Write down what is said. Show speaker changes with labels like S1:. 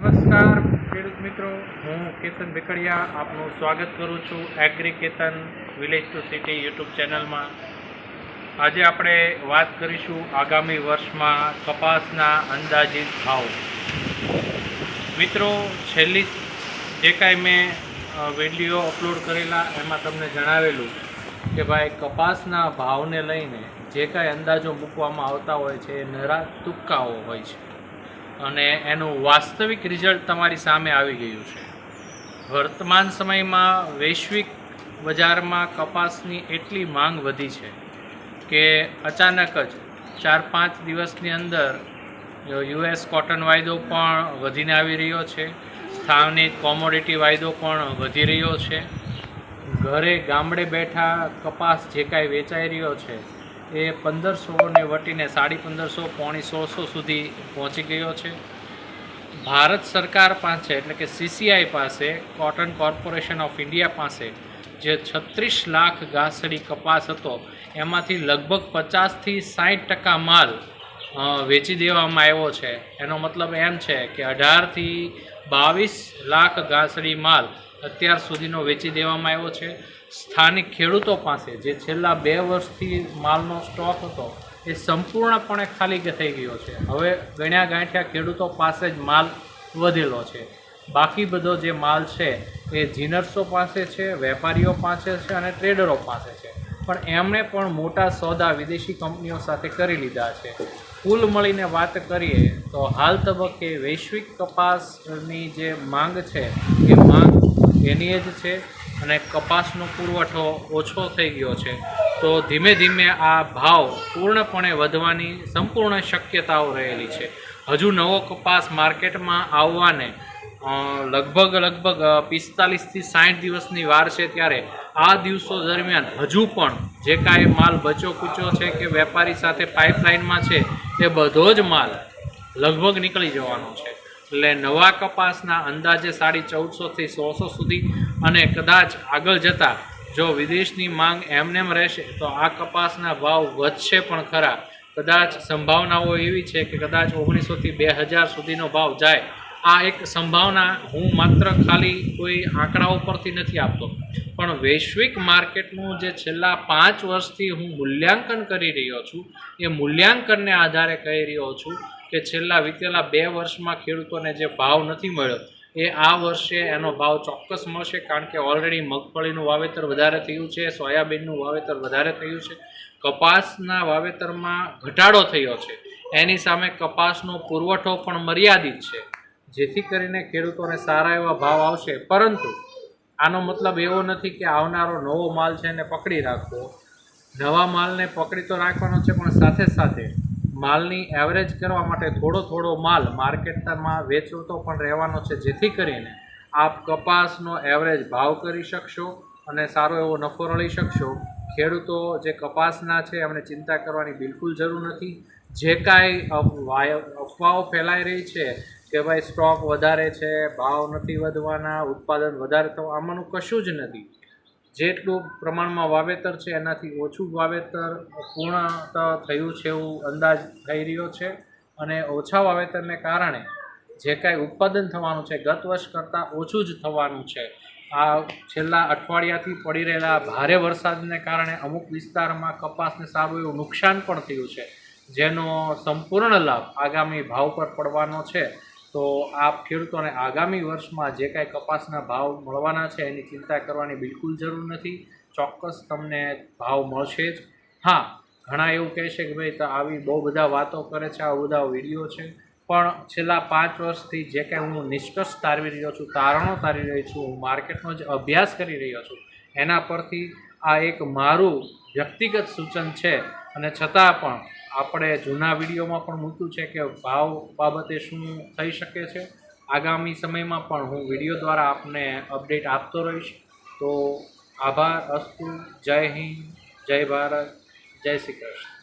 S1: નમસ્કાર, ખેડૂત મિત્રો. હું કેતન બેકડિયા આપનું સ્વાગત કરું છું agri Ketan village to city YouTube ચેનલમાં. આજે આપણે વાત કરીશું આગામી વર્ષમાં કપાસના અંદાજિત ભાવ. મિત્રો, છેલ્લી જે કાંઈ મેં વીડિયો અપલોડ કરેલા, એમાં તમને જણાવેલું કે ભાઈ કપાસના ભાવને લઈને જે કાંઈ અંદાજો મૂકવામાં આવતા હોય છે, એ નરા તુક્કાઓ હોય છે. અને એનું વાસ્તવિક રિઝલ્ટ તમારી સામે આવી ગયું છે. વર્તમાન સમયમાં વૈશ્વિક બજારમાં કપાસની એટલી માંગ વધી છે કે અચાનક જ ચાર પાંચ દિવસની અંદર યુએસ કોટન વાયદો પણ વધીને આવી રહ્યો છે. સ્થાનિક કોમોડિટી વાયદો પણ વધી રહ્યો છે. ઘરે ગામડે બેઠા કપાસ જે કાંઈ વેચાઈ રહ્યો છે એ પંદરસોને વટીને સાડી પંદરસો, પોણી સોળસો સુધી પહોંચી ગયો છે. ભારત સરકાર પાસે, એટલે કે સીસીઆઈ પાસે કોટન કોર્પોરેશન ઓફ ઇન્ડિયા પાસે, જે છત્રીસ લાખ ઘાસડી કપાસ હતો, એમાંથી લગભગ પચાસથી સાઠ ટકા માલ વેચી દેવામાં આવ્યો છે. એનો મતલબ એમ છે કે અઢારથી બાવીસ લાખ ઘાસડી માલ અત્યાર સુધીનો વેચી દેવામાં આવ્યો છે. સ્થાનિક ખેડૂતો પાસે જે છેલ્લા બે વર્ષથી માલનો સ્ટોક હતો, એ સંપૂર્ણપણે ખાલી થઈ ગયો છે. હવે ગણ્યા ગાંઠ્યા ખેડૂતો પાસે જ માલ વધેલો છે. બાકી બધો જે માલ છે, એ જીનર્સો પાસે છે, વેપારીઓ પાસે છે અને ટ્રેડરો પાસે છે. પણ એમણે પણ મોટા સોદા વિદેશી કંપનીઓ સાથે કરી લીધા છે. કુલ મળીને વાત કરીએ, તો હાલ તબક્કે વૈશ્વિક કપાસની જે માંગ છે, એ માંગ એની જ છે. અને કપાસનો પુરવઠો ઓછો થઈ ગયો છે, તો ધીમે ધીમે આ ભાવ પૂર્ણપણે વધવાની સંપૂર્ણ શક્યતાઓ રહેલી છે. હજુ નવો કપાસ માર્કેટમાં આવવાને લગભગ લગભગ પિસ્તાલીસથી સાઠ દિવસની વાર છે ત્યારે આ દિવસો દરમિયાન હજુ પણ જે કાંઈ માલ બચો કૂચો છે કે વેપારી સાથે પાઇપલાઇનમાં છે તે બધો જ માલ લગભગ નીકળી જવાનો છે. એટલે નવા કપાસના અંદાજે સાડી ચૌદસોથી સોળસો સુધી અને કદાચ આગળ જતાં જો વિદેશની માંગ એમનેમ રહેશે, તો આ કપાસના ભાવ વધશે પણ ખરા. કદાચ સંભાવનાઓ એવી છે કે કદાચ ઓગણીસોથી બે હજાર સુધીનો ભાવ જાય. આ એક સંભાવના હું માત્ર ખાલી કોઈ આંકડાઓ પરથી નથી આપતો. પણ વૈશ્વિક માર્કેટનું જે છેલ્લા પાંચ વર્ષથી હું મૂલ્યાંકન કરી રહ્યો છું, એ મૂલ્યાંકનને આધારે કહી રહ્યો છું કે છેલ્લા વિતેલા બે વર્ષમાં ખેડૂતોને જે ભાવ નથી મળ્યો એ આ વર્ષે એનો ભાવ ચોક્કસ મળશે કારણ કે ઓલરેડી મગફળીનું વાવેતર વધારે થયું છે, સોયાબીનનું વાવેતર વધારે થયું છે. કપાસના વાવેતરમાં ઘટાડો થયો છે. એની સામે કપાસનો પુરવઠો પણ મર્યાદિત છે. જેથી કરીને ખેડૂતોને સારા એવા ભાવ આવશે. પરંતુ આનો મતલબ એવો નથી કે આવનારો નવો માલ છે એને પકડી રાખવો. નવા માલને પકડી તો રાખવાનો છે, પણ સાથે સાથે માલની એવરેજ કરવા માટે થોડો થોડો માલ માર્કેટમાં વેચવતો પણ રહેવાનો છે. જેથી કરીને આપ કપાસનો એવરેજ ભાવ કરી શકશો અને સારો એવો નફો રળી શકશો. ખેડૂતો જે કપાસના છે, એમને ચિંતા કરવાની બિલકુલ જરૂર નથી. જે કાંઈ અફવાઓ ફેલાઈ રહી છે કે ભાઈ સ્ટોક વધારે છે, ભાવ નથી વધવાના, ઉત્પાદન વધારે થવા, આમાંનું કશું જ નથી. જેટલું પ્રમાણમાં વાવેતર છે, એનાથી ઓછું વાવેતર પૂર્ણ થયું છે એવું અંદાજ થઈ રહ્યો છે અને ઓછા વાવેતરને કારણે જે કાંઈ ઉત્પાદન થવાનું છે, ગત વર્ષ કરતાં ઓછું જ થવાનું છે. આ છેલ્લા અઠવાડિયાથી પડી રહેલા ભારે વરસાદને કારણે અમુક વિસ્તારમાં કપાસને સારું એવું નુકસાન પણ થયું છે, જેનો સંપૂર્ણ લાભ આગામી ભાવ પર પડવાનો છે. તો આપ ખેડૂતોને આગામી વર્ષમાં જે કાંઈ કપાસના ભાવ મળવાના છે એની ચિંતા કરવાની બિલકુલ જરૂર નથી. ચોક્કસ તમને ભાવ મળશે જ. હા, ઘણા એવું કહે છે કે ભાઈ તો આવી બહુ બધા વાતો કરે છે આ બધા વીડિયો છે. પણ છેલ્લા પાંચ વર્ષથી જે કાંઈ હું નિષ્કર્ષ તારવી રહ્યો છું, તારણો તારી રહ્યો છું, હું માર્કેટનો જે અભ્યાસ કરી રહ્યો છું, એના પરથી આ એક મારું વ્યક્તિગત સૂચન છે. અને છતાં પણ આપણે જૂના વિડીયોમાં પણ મૂક્યું છે કે ભાવ બાબતે શું થઈ શકે છે. આગામી સમયમાં પણ હું વીડિયો દ્વારા આપને અપડેટ આપતો રહીશ. તો આભાર અસ્તુ, જય હિન્દ, જય ભારત, જય શ્રી કૃષ્ણ.